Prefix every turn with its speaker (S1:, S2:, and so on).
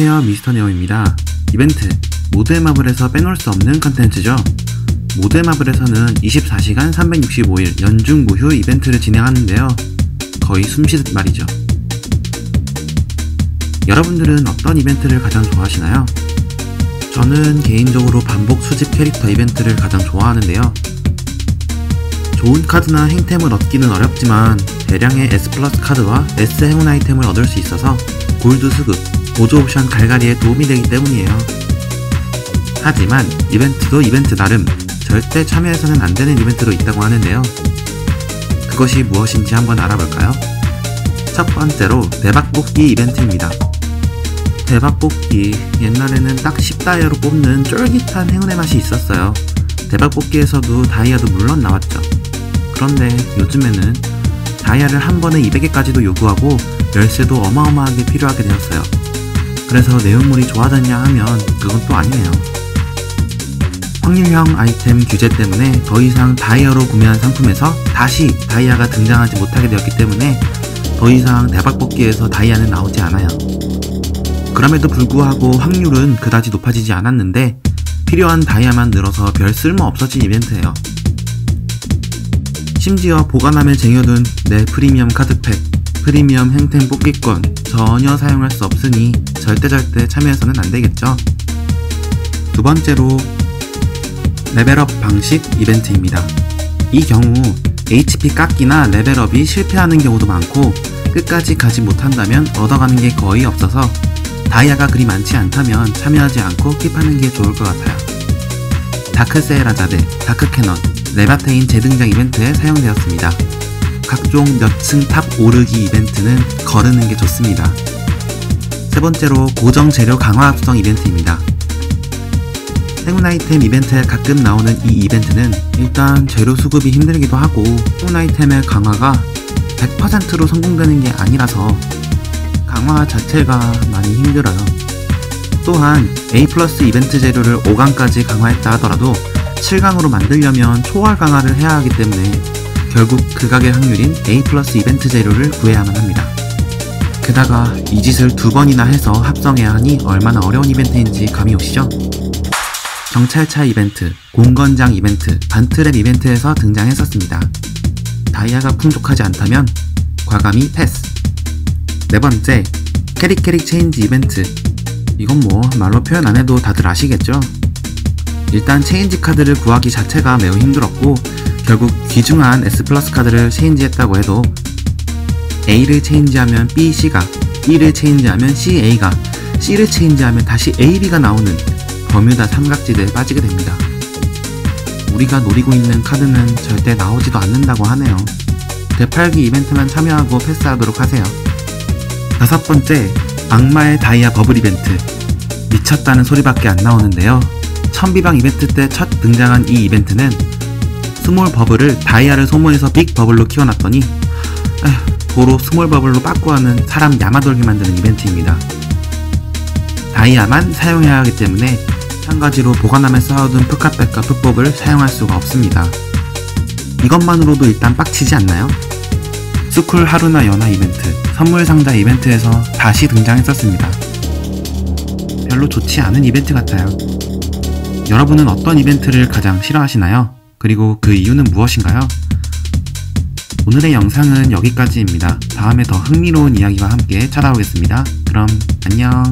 S1: 안녕하세요 미스터 네오입니다. 이벤트 모드의 마블에서 빼놓을 수 없는 컨텐츠죠. 모드의 마블에서는 24시간 365일 연중 무휴 이벤트를 진행하는데요. 거의 숨쉬듯 말이죠. 여러분들은 어떤 이벤트를 가장 좋아하시나요? 저는 개인적으로 반복 수집 캐릭터 이벤트를 가장 좋아하는데요. 좋은 카드나 행템을 얻기는 어렵지만 대량의 S 플러스 카드와 S 행운 아이템을 얻을 수 있어서 골드 수급, 보조 옵션 갈갈이에 도움이 되기 때문이에요. 하지만 이벤트도 이벤트 나름 절대 참여해서는 안 되는 이벤트도 있다고 하는데요. 그것이 무엇인지 한번 알아볼까요? 첫 번째로 대박 뽑기 이벤트입니다. 대박 뽑기 옛날에는 딱 10다이아로 뽑는 쫄깃한 행운의 맛이 있었어요. 대박 뽑기에서도 다이아도 물론 나왔죠. 그런데 요즘에는 다이아를 한 번에 200개까지도 요구하고 열쇠도 어마어마하게 필요하게 되었어요. 그래서 내용물이 좋아졌냐 하면 그건 또 아니네요. 확률형 아이템 규제 때문에 더 이상 다이아로 구매한 상품에서 다시 다이아가 등장하지 못하게 되었기 때문에 더 이상 대박 뽑기에서 다이아는 나오지 않아요. 그럼에도 불구하고 확률은 그다지 높아지지 않았는데 필요한 다이아만 늘어서 별 쓸모 없어진 이벤트예요. 심지어 보관함에 쟁여둔 내 프리미엄 카드팩, 프리미엄 행템 뽑기권 전혀 사용할 수 없으니 절대 절대 참여해서는 안 되겠죠. 두 번째로 레벨업 방식 이벤트입니다. 이 경우 HP 깎기나 레벨업이 실패하는 경우도 많고 끝까지 가지 못한다면 얻어가는 게 거의 없어서 다이아가 그리 많지 않다면 참여하지 않고 킵하는 게 좋을 것 같아요. 다크세라자드, 다크캐넌, 레바테인 재등장 이벤트에 사용되었습니다. 각종 몇 층 탑 오르기 이벤트는 거르는 게 좋습니다. 세 번째로 고정 재료 강화 합성 이벤트입니다. 행운 아이템 이벤트에 가끔 나오는 이 이벤트는 일단 재료 수급이 힘들기도 하고 행운 아이템의 강화가 100%로 성공되는 게 아니라서 강화 자체가 많이 힘들어요. 또한 A 플러스 이벤트 재료를 5강까지 강화했다 하더라도 7강으로 만들려면 초월 강화를 해야 하기 때문에 결국 극악의 확률인 A 플러스 이벤트 재료를 구해야만 합니다. 게다가 이 짓을 두 번이나 해서 합성해야 하니 얼마나 어려운 이벤트인지 감이 오시죠? 경찰차 이벤트, 공건장 이벤트, 반트랩 이벤트에서 등장했었습니다. 다이아가 풍족하지 않다면 과감히 패스. 네 번째, 캐릭캐릭 체인지 이벤트. 이건 뭐 말로 표현 안 해도 다들 아시겠죠? 일단 체인지 카드를 구하기 자체가 매우 힘들었고 결국 귀중한 S 플러스 카드를 체인지했다고 해도 A를 체인지하면 B, C가 B를 체인지하면 C, A가 C를 체인지하면 다시 A, B가 나오는 버뮤다 삼각지대에 빠지게 됩니다. 우리가 노리고 있는 카드는 절대 나오지도 않는다고 하네요. 되팔기 이벤트만 참여하고 패스하도록 하세요. 다섯 번째, 악마의 다이아 버블 이벤트. 미쳤다는 소리밖에 안 나오는데요. 천비방 이벤트 때 첫 등장한 이 이벤트는 스몰 버블을 다이아를 소모해서 빅 버블로 키워놨더니 에휴, 도로 스몰 버블로 빠꾸하는 사람 야마돌게 만드는 이벤트입니다. 다이아만 사용해야 하기 때문에 한 가지로 보관함에 쌓아둔 푸카백과 푸법을 사용할 수가 없습니다. 이것만으로도 일단 빡치지 않나요? 스쿨 하루나 연화 이벤트, 선물 상자 이벤트에서 다시 등장했었습니다. 별로 좋지 않은 이벤트 같아요. 여러분은 어떤 이벤트를 가장 싫어하시나요? 그리고 그 이유는 무엇인가요? 오늘의 영상은 여기까지입니다. 다음에 더 흥미로운 이야기와 함께 찾아오겠습니다. 그럼 안녕.